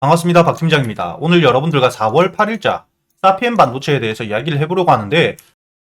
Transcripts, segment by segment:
반갑습니다. 박 팀장입니다. 오늘 여러분들과 4월 8일자 사피엔 반도체에 대해서 이야기를 해보려고 하는데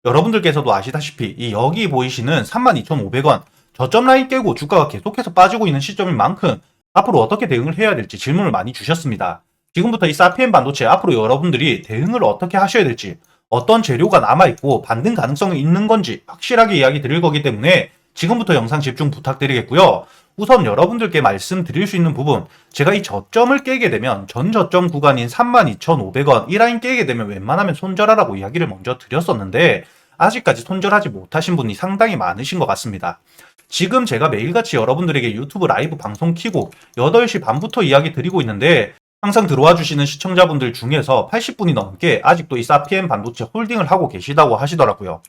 여러분들께서도 아시다시피 이 여기 보이시는 32,500원 저점 라인 깨고 주가가 계속해서 빠지고 있는 시점인 만큼 앞으로 어떻게 대응을 해야 될지 질문을 많이 주셨습니다. 지금부터 이 사피엔 반도체 앞으로 여러분들이 대응을 어떻게 하셔야 될지 어떤 재료가 남아있고 반등 가능성이 있는 건지 확실하게 이야기 드릴 거기 때문에 지금부터 영상 집중 부탁드리겠고요. 우선 여러분들께 말씀드릴 수 있는 부분, 제가 이 저점을 깨게 되면 전 저점 구간인 32,500원 이 라인 깨게 되면 웬만하면 손절하라고 이야기를 먼저 드렸었는데 아직까지 손절하지 못하신 분이 상당히 많으신 것 같습니다. 지금 제가 매일같이 여러분들에게 유튜브 라이브 방송 키고 8시 반부터 이야기 드리고 있는데 항상 들어와 주시는 시청자분들 중에서 80분이 넘게 아직도 이 사피엔 반도체 홀딩을 하고 계시다고 하시더라고요.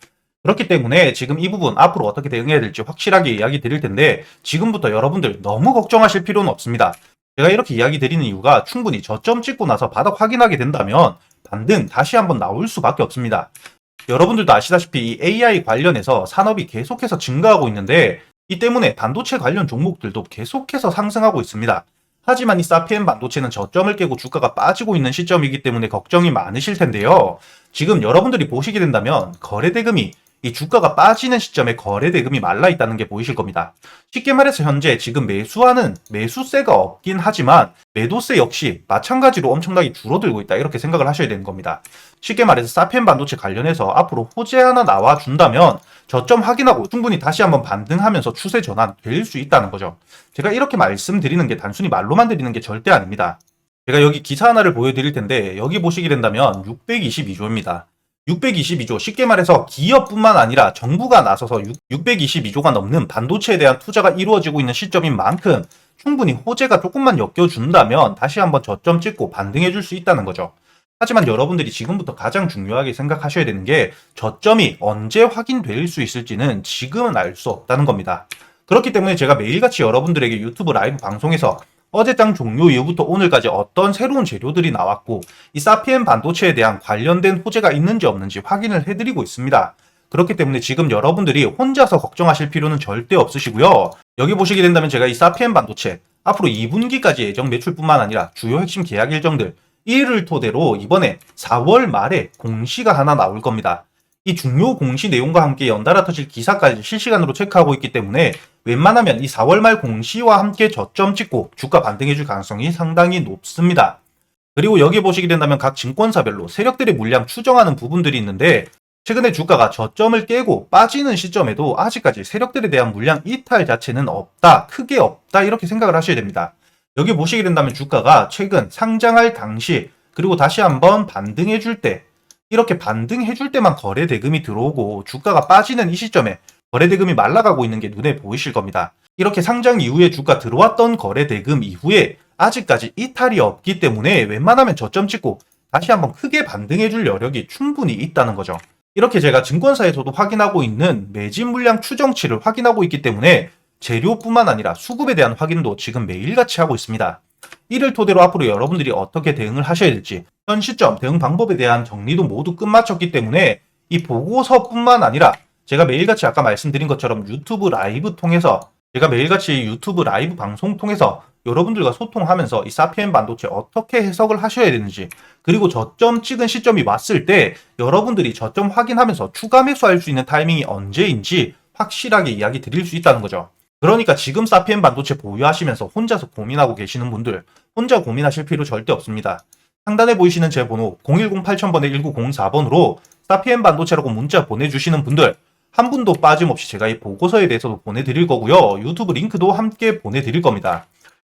그렇기 때문에 지금 이 부분 앞으로 어떻게 대응해야 될지 확실하게 이야기 드릴 텐데 지금부터 여러분들 너무 걱정하실 필요는 없습니다. 제가 이렇게 이야기 드리는 이유가 충분히 저점 찍고 나서 바닥 확인하게 된다면 반등 다시 한번 나올 수밖에 없습니다. 여러분들도 아시다시피 이 AI 관련해서 산업이 계속해서 증가하고 있는데 이 때문에 반도체 관련 종목들도 계속해서 상승하고 있습니다. 하지만 이 사피엔 반도체는 저점을 깨고 주가가 빠지고 있는 시점이기 때문에 걱정이 많으실 텐데요. 지금 여러분들이 보시게 된다면 거래 대금이 이 주가가 빠지는 시점에 거래 대금이 말라 있다는 게 보이실 겁니다. 쉽게 말해서 현재 지금 매수하는 매수세가 없긴 하지만 매도세 역시 마찬가지로 엄청나게 줄어들고 있다 이렇게 생각을 하셔야 되는 겁니다. 쉽게 말해서 사펜 반도체 관련해서 앞으로 호재 하나 나와 준다면 저점 확인하고 충분히 다시 한번 반등하면서 추세 전환 될 수 있다는 거죠. 제가 이렇게 말씀드리는 게 단순히 말로만 드리는 게 절대 아닙니다. 제가 여기 기사 하나를 보여드릴 텐데 여기 보시게 된다면 622조입니다. 622조 쉽게 말해서 기업뿐만 아니라 정부가 나서서 622조가 넘는 반도체에 대한 투자가 이루어지고 있는 시점인 만큼 충분히 호재가 조금만 엮여준다면 다시 한번 저점 찍고 반등해 줄 수 있다는 거죠. 하지만 여러분들이 지금부터 가장 중요하게 생각하셔야 되는 게 저점이 언제 확인될 수 있을지는 지금은 알 수 없다는 겁니다. 그렇기 때문에 제가 매일같이 여러분들에게 유튜브 라이브 방송에서 어제장 종료 이후부터 오늘까지 어떤 새로운 재료들이 나왔고 이 사피엔 반도체에 대한 관련된 호재가 있는지 없는지 확인을 해드리고 있습니다. 그렇기 때문에 지금 여러분들이 혼자서 걱정하실 필요는 절대 없으시고요. 여기 보시게 된다면 제가 이 사피엔 반도체 앞으로 2분기까지 예정 매출뿐만 아니라 주요 핵심 계약 일정들 1을 토대로 이번에 4월 말에 공시가 하나 나올 겁니다. 이 중요 공시 내용과 함께 연달아 터질 기사까지 실시간으로 체크하고 있기 때문에 웬만하면 이 4월 말 공시와 함께 저점 찍고 주가 반등해줄 가능성이 상당히 높습니다. 그리고 여기 보시게 된다면 각 증권사별로 세력들의 물량 추정하는 부분들이 있는데 최근에 주가가 저점을 깨고 빠지는 시점에도 아직까지 세력들에 대한 물량 이탈 자체는 없다, 크게 없다 이렇게 생각을 하셔야 됩니다. 여기 보시게 된다면 주가가 최근 상장할 당시 그리고 다시 한번 반등해 줄 때 이렇게 반등해 줄 때만 거래 대금이 들어오고 주가가 빠지는 이 시점에 거래 대금이 말라가고 있는 게 눈에 보이실 겁니다. 이렇게 상장 이후에 주가 들어왔던 거래 대금 이후에 아직까지 이탈이 없기 때문에 웬만하면 저점 찍고 다시 한번 크게 반등해 줄 여력이 충분히 있다는 거죠. 이렇게 제가 증권사에서도 확인하고 있는 매진 물량 추정치를 확인하고 있기 때문에 재료뿐만 아니라 수급에 대한 확인도 지금 매일같이 하고 있습니다. 이를 토대로 앞으로 여러분들이 어떻게 대응을 하셔야 될지 현 시점 대응 방법에 대한 정리도 모두 끝마쳤기 때문에 이 보고서뿐만 아니라 제가 매일같이 아까 말씀드린 것처럼 유튜브 라이브 통해서 제가 매일같이 유튜브 라이브 방송 통해서 여러분들과 소통하면서 이 사피엔 반도체 어떻게 해석을 하셔야 되는지 그리고 저점 찍은 시점이 왔을 때 여러분들이 저점 확인하면서 추가 매수할 수 있는 타이밍이 언제인지 확실하게 이야기 드릴 수 있다는 거죠. 그러니까 지금 사피엔 반도체 보유하시면서 혼자서 고민하고 계시는 분들 혼자 고민하실 필요 절대 없습니다. 상단에 보이시는 제 번호 010-8000번에 1904번으로 사피엔 반도체라고 문자 보내주시는 분들 한 분도 빠짐없이 제가 이 보고서에 대해서도 보내드릴 거고요. 유튜브 링크도 함께 보내드릴 겁니다.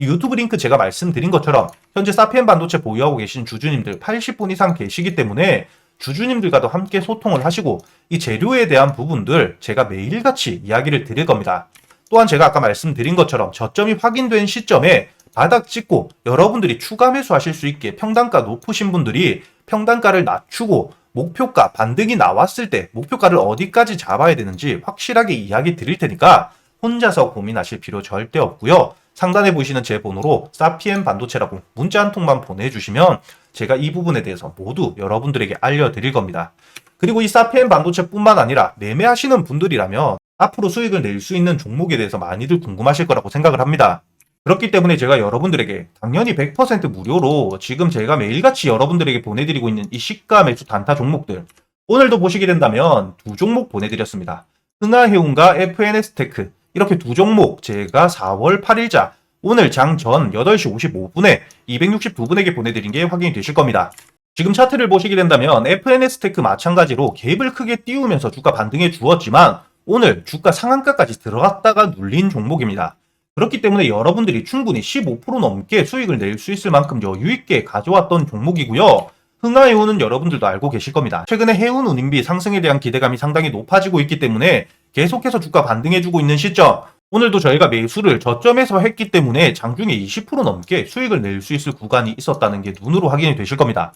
이 유튜브 링크 제가 말씀드린 것처럼 현재 사피엔 반도체 보유하고 계신 주주님들 80분 이상 계시기 때문에 주주님들과도 함께 소통을 하시고 이 재료에 대한 부분들 제가 매일같이 이야기를 드릴 겁니다. 또한 제가 아까 말씀드린 것처럼 저점이 확인된 시점에 바닥 찍고 여러분들이 추가 매수하실 수 있게 평단가 높으신 분들이 평단가를 낮추고 목표가 반등이 나왔을 때 목표가를 어디까지 잡아야 되는지 확실하게 이야기 드릴 테니까 혼자서 고민하실 필요 절대 없고요. 상단에 보이시는 제 번호로 사피엔 반도체라고 문자 한 통만 보내주시면 제가 이 부분에 대해서 모두 여러분들에게 알려드릴 겁니다. 그리고 이 사피엔 반도체뿐만 아니라 매매하시는 분들이라면 앞으로 수익을 낼 수 있는 종목에 대해서 많이들 궁금하실 거라고 생각을 합니다. 그렇기 때문에 제가 여러분들에게 당연히 100% 무료로 지금 제가 매일같이 여러분들에게 보내드리고 있는 이 시가 매수 단타 종목들 오늘도 보시게 된다면 두 종목 보내드렸습니다. 흥하해운과 FNS테크 이렇게 두 종목 제가 4월 8일자 오늘 장 전 8시 55분에 262분에게 보내드린 게 확인이 되실 겁니다. 지금 차트를 보시게 된다면 FNS테크 마찬가지로 갭을 크게 띄우면서 주가 반등해 주었지만 오늘 주가 상한가까지 들어갔다가 눌린 종목입니다. 그렇기 때문에 여러분들이 충분히 15% 넘게 수익을 낼 수 있을 만큼 여유 있게 가져왔던 종목이고요. 흥하해운은 여러분들도 알고 계실 겁니다. 최근에 해운 운임비 상승에 대한 기대감이 상당히 높아지고 있기 때문에 계속해서 주가 반등해주고 있는 시점. 오늘도 저희가 매수를 저점에서 했기 때문에 장중에 20% 넘게 수익을 낼 수 있을 구간이 있었다는 게 눈으로 확인이 되실 겁니다.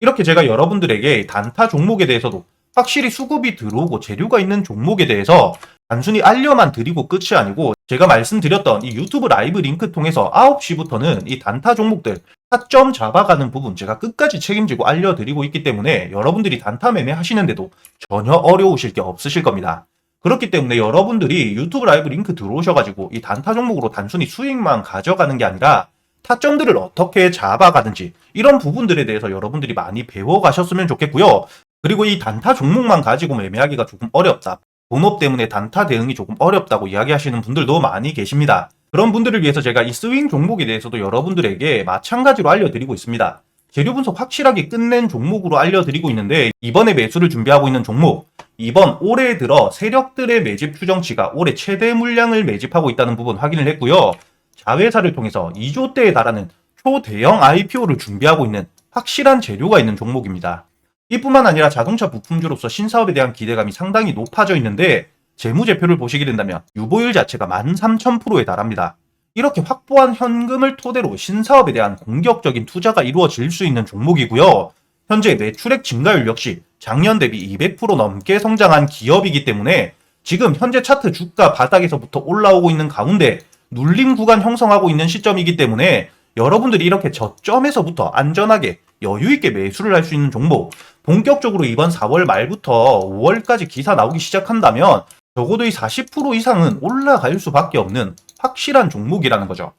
이렇게 제가 여러분들에게 단타 종목에 대해서도 확실히 수급이 들어오고 재료가 있는 종목에 대해서 단순히 알려만 드리고 끝이 아니고 제가 말씀드렸던 이 유튜브 라이브 링크 통해서 9시부터는 이 단타 종목들 타점 잡아가는 부분 제가 끝까지 책임지고 알려드리고 있기 때문에 여러분들이 단타 매매 하시는데도 전혀 어려우실 게 없으실 겁니다. 그렇기 때문에 여러분들이 유튜브 라이브 링크 들어오셔가지고 이 단타 종목으로 단순히 수익만 가져가는 게 아니라 타점들을 어떻게 잡아가는지 이런 부분들에 대해서 여러분들이 많이 배워가셨으면 좋겠고요. 그리고 이 단타 종목만 가지고 매매하기가 조금 어렵다. 본업 때문에 단타 대응이 조금 어렵다고 이야기하시는 분들도 많이 계십니다. 그런 분들을 위해서 제가 이 스윙 종목에 대해서도 여러분들에게 마찬가지로 알려드리고 있습니다. 재료 분석 확실하게 끝낸 종목으로 알려드리고 있는데 이번에 매수를 준비하고 있는 종목 이번 올해 들어 세력들의 매집 추정치가 올해 최대 물량을 매집하고 있다는 부분 확인을 했고요. 자회사를 통해서 2조대에 달하는 초대형 IPO를 준비하고 있는 확실한 재료가 있는 종목입니다. 이뿐만 아니라 자동차 부품주로서 신사업에 대한 기대감이 상당히 높아져 있는데 재무제표를 보시게 된다면 유보율 자체가 13,000%에 달합니다. 이렇게 확보한 현금을 토대로 신사업에 대한 공격적인 투자가 이루어질 수 있는 종목이고요. 현재 매출액 증가율 역시 작년 대비 200% 넘게 성장한 기업이기 때문에 지금 현재 차트 주가 바닥에서부터 올라오고 있는 가운데 눌림 구간 형성하고 있는 시점이기 때문에 여러분들이 이렇게 저점에서부터 안전하게 여유 있게 매수를 할 수 있는 종목 본격적으로 이번 4월 말부터 5월까지 기사 나오기 시작한다면 적어도 이 40% 이상은 올라갈 수밖에 없는 확실한 종목이라는 거죠.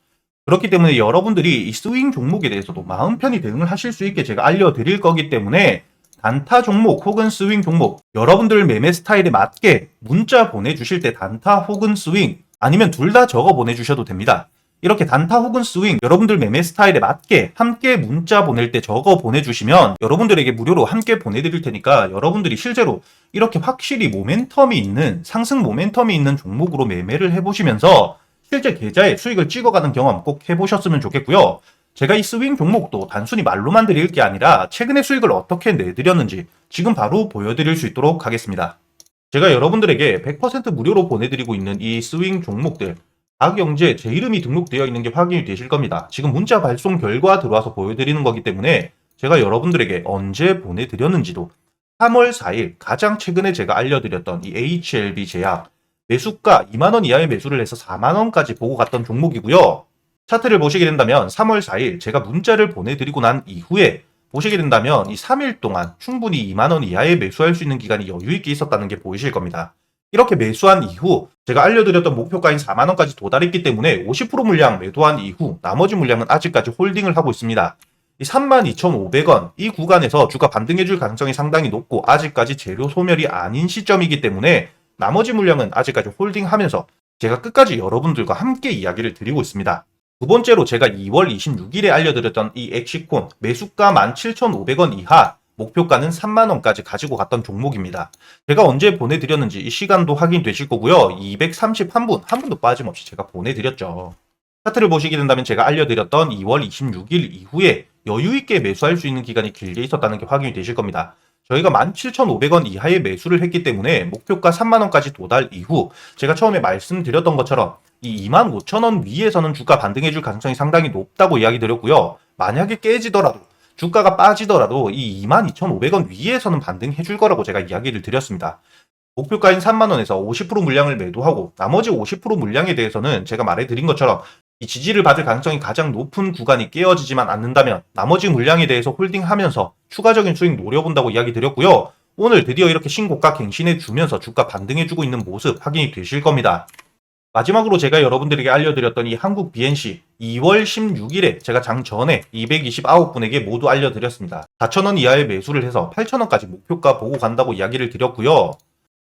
그렇기 때문에 여러분들이 이 스윙 종목에 대해서도 마음 편히 대응을 하실 수 있게 제가 알려드릴 거기 때문에 단타 종목 혹은 스윙 종목 여러분들 매매 스타일에 맞게 문자 보내주실 때 단타 혹은 스윙 아니면 둘 다 적어 보내주셔도 됩니다. 이렇게 단타 혹은 스윙 여러분들 매매 스타일에 맞게 함께 문자 보낼 때 적어 보내주시면 여러분들에게 무료로 함께 보내드릴 테니까 여러분들이 실제로 이렇게 확실히 모멘텀이 있는 상승 모멘텀이 있는 종목으로 매매를 해보시면서 실제 계좌에 수익을 찍어가는 경험 꼭 해보셨으면 좋겠고요. 제가 이 스윙 종목도 단순히 말로만 드릴 게 아니라 최근에 수익을 어떻게 내드렸는지 지금 바로 보여드릴 수 있도록 하겠습니다. 제가 여러분들에게 100% 무료로 보내드리고 있는 이 스윙 종목들 박영재 제 이름이 등록되어 있는 게 확인이 되실 겁니다. 지금 문자 발송 결과 들어와서 보여드리는 거기 때문에 제가 여러분들에게 언제 보내드렸는지도 3월 4일 가장 최근에 제가 알려드렸던 이 HLB 제약 매수가 2만원 이하의 매수를 해서 4만원까지 보고 갔던 종목이고요. 차트를 보시게 된다면 3월 4일 제가 문자를 보내드리고 난 이후에 보시게 된다면 이 3일 동안 충분히 2만원 이하의 매수할 수 있는 기간이 여유있게 있었다는 게 보이실 겁니다. 이렇게 매수한 이후 제가 알려드렸던 목표가인 4만원까지 도달했기 때문에 50% 물량 매도한 이후 나머지 물량은 아직까지 홀딩을 하고 있습니다. 이 32,500원 이 구간에서 주가 반등해줄 가능성이 상당히 높고 아직까지 재료 소멸이 아닌 시점이기 때문에 나머지 물량은 아직까지 홀딩하면서 제가 끝까지 여러분들과 함께 이야기를 드리고 있습니다. 두 번째로 제가 2월 26일에 알려드렸던 이 엑시콘 매수가 17,500원 이하 목표가는 3만원까지 가지고 갔던 종목입니다. 제가 언제 보내드렸는지 이 시간도 확인되실 거고요. 231분, 한 분도 빠짐없이 제가 보내드렸죠. 차트를 보시게 된다면 제가 알려드렸던 2월 26일 이후에 여유있게 매수할 수 있는 기간이 길게 있었다는 게 확인이 되실 겁니다. 저희가 17,500원 이하의 매수를 했기 때문에 목표가 3만원까지 도달 이후 제가 처음에 말씀드렸던 것처럼 이 25,000원 위에서는 주가 반등해줄 가능성이 상당히 높다고 이야기 드렸고요. 만약에 깨지더라도 주가가 빠지더라도 이 22,500원 위에서는 반등해 줄 거라고 제가 이야기를 드렸습니다. 목표가인 3만원에서 50% 물량을 매도하고 나머지 50% 물량에 대해서는 제가 말해드린 것처럼 이 지지를 받을 가능성이 가장 높은 구간이 깨어지지만 않는다면 나머지 물량에 대해서 홀딩하면서 추가적인 수익 노려본다고 이야기 드렸고요. 오늘 드디어 이렇게 신고가 갱신해 주면서 주가 반등해 주고 있는 모습 확인이 되실 겁니다. 마지막으로 제가 여러분들에게 알려드렸던 이 한국 BNC 2월 16일에 제가 장 전에 229분에게 모두 알려드렸습니다. 4,000원 이하의 매수를 해서 8,000원까지 목표가 보고 간다고 이야기를 드렸고요.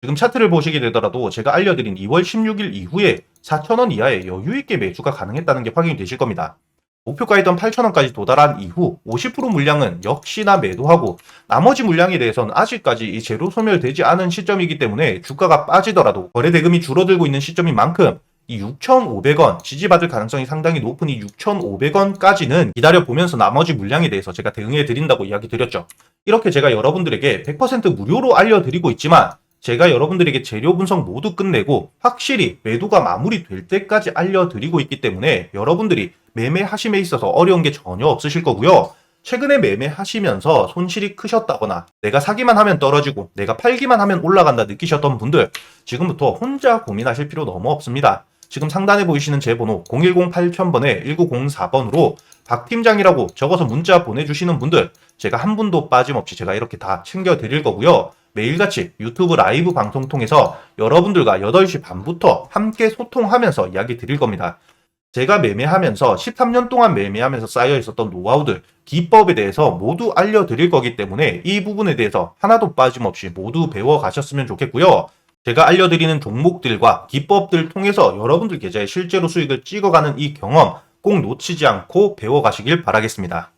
지금 차트를 보시게 되더라도 제가 알려드린 2월 16일 이후에 4,000원 이하의 여유있게 매수가 가능했다는 게 확인이 되실 겁니다. 목표가였던 8,000원까지 도달한 이후 50% 물량은 역시나 매도하고 나머지 물량에 대해서는 아직까지 이 제로 소멸되지 않은 시점이기 때문에 주가가 빠지더라도 거래 대금이 줄어들고 있는 시점인 만큼 이 6,500원 지지받을 가능성이 상당히 높은 이 6,500원까지는 기다려 보면서 나머지 물량에 대해서 제가 대응해 드린다고 이야기 드렸죠. 이렇게 제가 여러분들에게 100% 무료로 알려드리고 있지만 제가 여러분들에게 재료 분석 모두 끝내고 확실히 매도가 마무리될 때까지 알려드리고 있기 때문에 여러분들이 매매하심에 있어서 어려운 게 전혀 없으실 거고요. 최근에 매매하시면서 손실이 크셨다거나 내가 사기만 하면 떨어지고 내가 팔기만 하면 올라간다 느끼셨던 분들 지금부터 혼자 고민하실 필요 너무 없습니다. 지금 상단에 보이시는 제 번호 010-8000번에 1904번으로 박 팀장이라고 적어서 문자 보내주시는 분들 제가 한 분도 빠짐없이 제가 이렇게 다 챙겨드릴 거고요. 매일같이 유튜브 라이브 방송 통해서 여러분들과 8시 반부터 함께 소통하면서 이야기 드릴 겁니다. 제가 매매하면서 13년 동안 매매하면서 쌓여 있었던 노하우들, 기법에 대해서 모두 알려드릴 거기 때문에 이 부분에 대해서 하나도 빠짐없이 모두 배워 가셨으면 좋겠고요. 제가 알려드리는 종목들과 기법들 통해서 여러분들 계좌에 실제로 수익을 찍어가는 이 경험 꼭 놓치지 않고 배워 가시길 바라겠습니다.